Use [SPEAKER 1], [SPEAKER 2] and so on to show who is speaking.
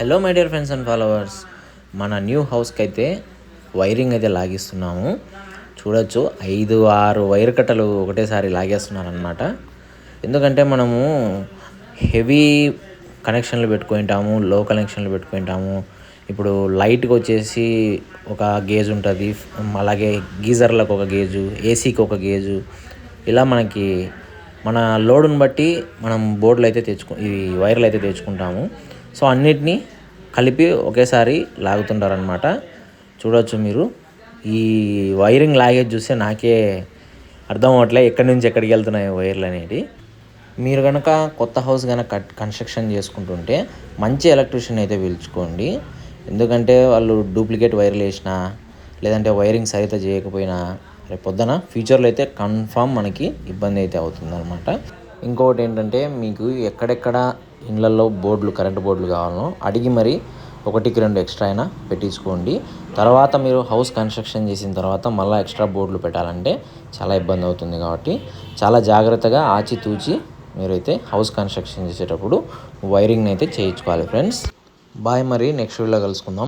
[SPEAKER 1] Hello my dear friends and followers మన new హౌస్కి అయితే వైరింగ్ అయితే లాగిస్తున్నాము. చూడొచ్చు ఐదు ఆరు వైర్ కట్టలు ఒకటేసారి లాగేస్తున్నారనమాట ఎందుకంటే మనము హెవీ కనెక్షన్లు పెట్టుకుంటాము లో కనెక్షన్లు పెట్టుకుంటాము. ఇప్పుడు లైట్కి వచ్చేసి ఒక గేజ్ ఉంటుంది అలాగే గీజర్లకు ఒక గేజు ఏసీకి ఒక గేజు ఇలా మనకి మన లోడుని బట్టి మనం బోర్డులు అయితే తెచ్చుకు ఈ వైర్లు అయితే తెచ్చుకుంటాము. సో అన్నిటినీ కలిపి ఒకేసారి లాగుతుంటారనమాట చూడవచ్చు మీరు. ఈ వైరింగ్ లాగేది చూస్తే నాకే అర్థం అవ్వట్లే ఎక్కడి నుంచి ఎక్కడికి వెళ్తున్నాయి వైర్లు అనేవి మీరు కనుక కొత్త హౌస్ కనుక కట్ కన్స్ట్రక్షన్ చేసుకుంటుంటే మంచి ఎలక్ట్రీషియన్ అయితే పిలుచుకోండి. ఎందుకంటే వాళ్ళు డూప్లికేట్ వైర్లు వేసినా లేదంటే వైరింగ్ సరిగ్గా చేయకపోయినా రేపు పొద్దున ఫ్యూచర్లో అయితే కన్ఫామ్ మనకి ఇబ్బంది అయితే అవుతుందన్నమాట. ఇంకొకటి ఏంటంటే మీకు ఎక్కడెక్కడ ఇళ్ళల్లో బోర్డులు కరెంటు బోర్డులు కావాలనో అడిగి మరి ఒకటికి రెండు ఎక్స్ట్రా అయినా పెట్టించుకోండి. తర్వాత మీరు హౌస్ కన్స్ట్రక్షన్ చేసిన తర్వాత మళ్ళీ ఎక్స్ట్రా బోర్డులు పెట్టాలంటే చాలా ఇబ్బంది అవుతుంది కాబట్టి చాలా జాగ్రత్తగా ఆచితూచి మీరైతే హౌస్ కన్స్ట్రక్షన్ చేసేటప్పుడు వైరింగ్ని అయితే చేయించుకోవాలి ఫ్రెండ్స్. బాయ్ మరి నెక్స్ట్ వీడియోలో కలుసుకుందాం.